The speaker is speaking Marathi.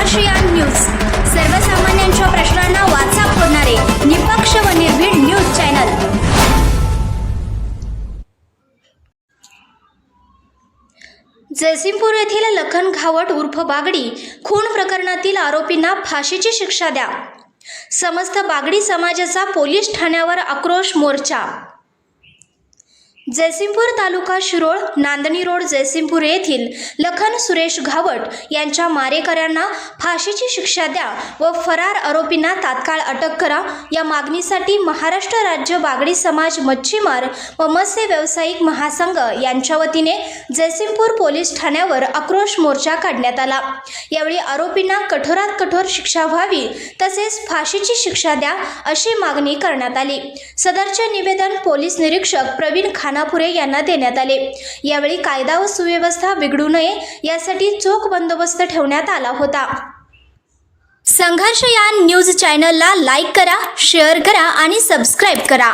संघर्षयान न्यूज. सर्वसामान्यांच्या प्रश्नांना वाचा फोडणारे निपक्ष व निर्भीड न्यूज चॅनल. जयसिंगपूर येथील लखन घावट उर्फ बागडी खून प्रकरणातील आरोपींना फाशीची शिक्षा द्या. समस्त बागडी समाजाचा पोलीस ठाण्यावर आक्रोश मोर्चा. जयसिंगपूर तालुका शिरोळ नांदणी रोड जयसिंगपूर येथील लखन सुरेश घावट यांच्या मारेकऱ्यांना फाशीची शिक्षा द्या व फरार आरोपींना तात्काळ अटक करा. या मागणीसाठी महाराष्ट्र राज्य बागडी समाज मच्छीमार व मत्स्य व्यावसायिक महासंघ यांच्या वतीने जयसिंगपूर पोलीस ठाण्यावर आक्रोश मोर्चा काढण्यात आला. यावेळी आरोपींना कठोरात कठोर शिक्षा व्हावी तसेच फाशीची शिक्षा द्या अशी मागणी करण्यात आली. सदरचे निवेदन पोलीस निरीक्षक प्रवीण खाना खानापुरे यांना देण्यात आले. यावेळी कायदा व सुव्यवस्था बिघडू नये यासाठी चोख बंदोबस्त ठेवण्यात आला होता. संघर्ष या न्यूज चॅनलला लाईक करा शेअर करा आणि सबस्क्राईब करा.